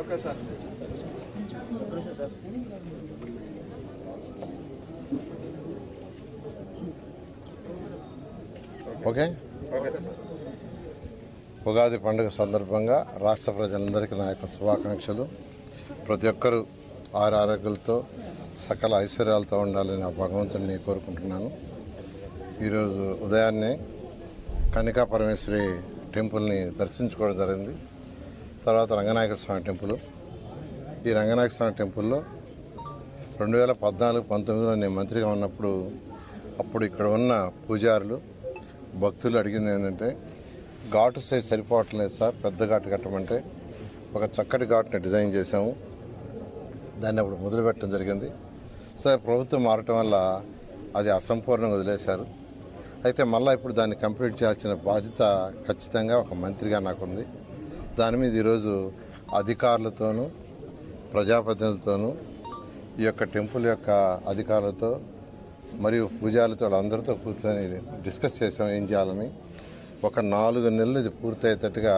Okay sir. Ugadi పండుగ సందర్భంగా రాష్ట్ర ప్రజలందరికీ నా యొక్క శుభాకాంక్షలు. ప్రతి ఒక్కరూ ఆరు ఆరోగ్యాలతో సకల ఐశ్వర్యాలతో ఉండాలని ఆ భగవంతుడిని కోరుకుంటున్నాను. ఈరోజు ఉదయాన్నే కనికా పరమేశ్వరి టెంపుల్ని దర్శించుకోవడం జరిగింది. తర్వాత రంగనాయక స్వామి టెంపుల్. ఈ రంగనాయక స్వామి టెంపుల్లో రెండు వేల పద్నాలుగు పంతొమ్మిదిలో నేను మంత్రిగా ఉన్నప్పుడు అప్పుడు ఇక్కడ ఉన్న పూజారులు భక్తులు అడిగింది ఏంటంటే ఘాటు సైజ్ సరిపోవట్లేదు సార్ పెద్ద ఘాటు కట్టమంటే. ఒక చక్కటి ఘాటుని డిజైన్ చేసాము దాన్ని అప్పుడు మొదలుపెట్టడం జరిగింది. సార్ ప్రభుత్వం మారటం వల్ల అది అసంపూర్ణంగా వదిలేశారు. అయితే మళ్ళీ ఇప్పుడు దాన్ని కంప్లీట్ చేయాల్సిన బాధ్యత ఖచ్చితంగా ఒక మంత్రిగా నాకుంది. దాని మీద ఈరోజు అధికారులతోనూ ప్రజాప్రతినిధులతోనూ ఈ యొక్క టెంపుల్ యొక్క అధికారులతో మరియు పూజారులతో అందరితో కూర్చొని డిస్కస్ చేసాం ఏం చేయాలని. ఒక నాలుగు నెలలు ఇది పూర్తయ్యేటట్టుగా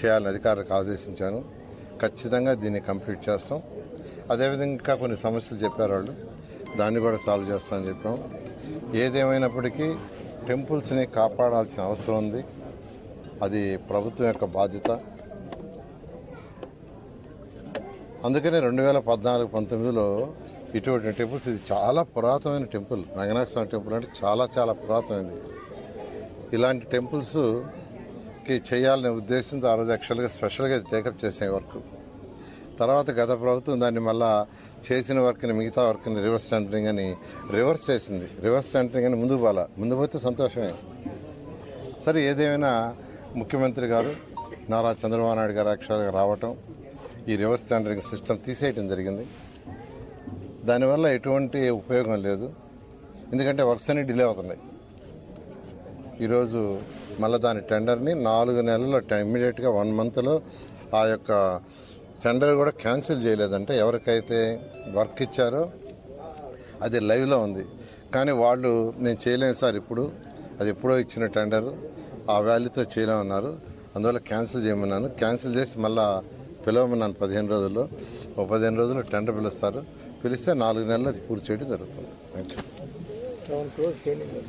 చేయాలని అధికారులకు ఆదేశించాను. ఖచ్చితంగా దీన్ని కంప్లీట్ చేస్తాం. అదేవిధంగా ఇంకా కొన్ని సమస్యలు చెప్పారు వాళ్ళు. దాన్ని కూడా సాల్వ్ చేస్తామని చెప్పాం. ఏదేమైనప్పటికీ టెంపుల్స్ని కాపాడాల్సిన అవసరం ఉంది. అది ప్రభుత్వం యొక్క బాధ్యత. అందుకనే రెండు వేల పద్నాలుగు పంతొమ్మిదిలో ఇటువంటి టెంపుల్స్ ఇది చాలా పురాతనమైన టెంపుల్ రంగనాథ స్వామి టెంపుల్ అంటే చాలా చాలా పురాతనమైనది ఇలాంటి టెంపుల్స్కి చేయాలనే ఉద్దేశంతో ఆ రోజు యాక్చువల్గా స్పెషల్గా టేకప్ చేసే వర్క్ తర్వాత గత ప్రభుత్వం దాన్ని మళ్ళా చేసిన వర్క్ని మిగతా వర్క్ని రివర్స్ టెండరింగ్ అని రివర్స్ చేసింది. రివర్స్ టెండరింగ్ అని ముందు పోలా ముందు పోతే సంతోషమే. సరే ఏదేమైనా ముఖ్యమంత్రి గారు నారా చంద్రబాబు నాయుడు గారు యాక్చువల్గా రావటం ఈ రివర్స్ టెండరింగ్ సిస్టమ్ తీసేయటం జరిగింది. దానివల్ల ఎటువంటి ఉపయోగం లేదు. ఎందుకంటే వర్క్స్ అన్ని డిలే అవుతున్నాయి. ఈరోజు మళ్ళీ దాని టెండర్ని నాలుగు నెలల్లో ఇమ్మీడియట్గా వన్ మంత్లో ఆ యొక్క టెండర్ కూడా క్యాన్సిల్ చేయలేదంటే ఎవరికైతే వర్క్ ఇచ్చారో అది లైవ్లో ఉంది. కానీ వాళ్ళు నేను చేయలేను సార్ ఇప్పుడు. అది ఎప్పుడో ఇచ్చిన టెండర్. ఆ వాల్యూతో చేయలేమన్నారు. అందువల్ల క్యాన్సిల్ చేయమన్నాను. క్యాన్సిల్ చేసి మళ్ళీ పిలవమన్నాను పదిహేను రోజుల్లో ఒక పదిహేను రోజుల్లో టెండర్ పిలుస్తారు. పిలిస్తే నాలుగు నెలలు అది పూర్తి చేయడం జరుగుతుంది. Thank you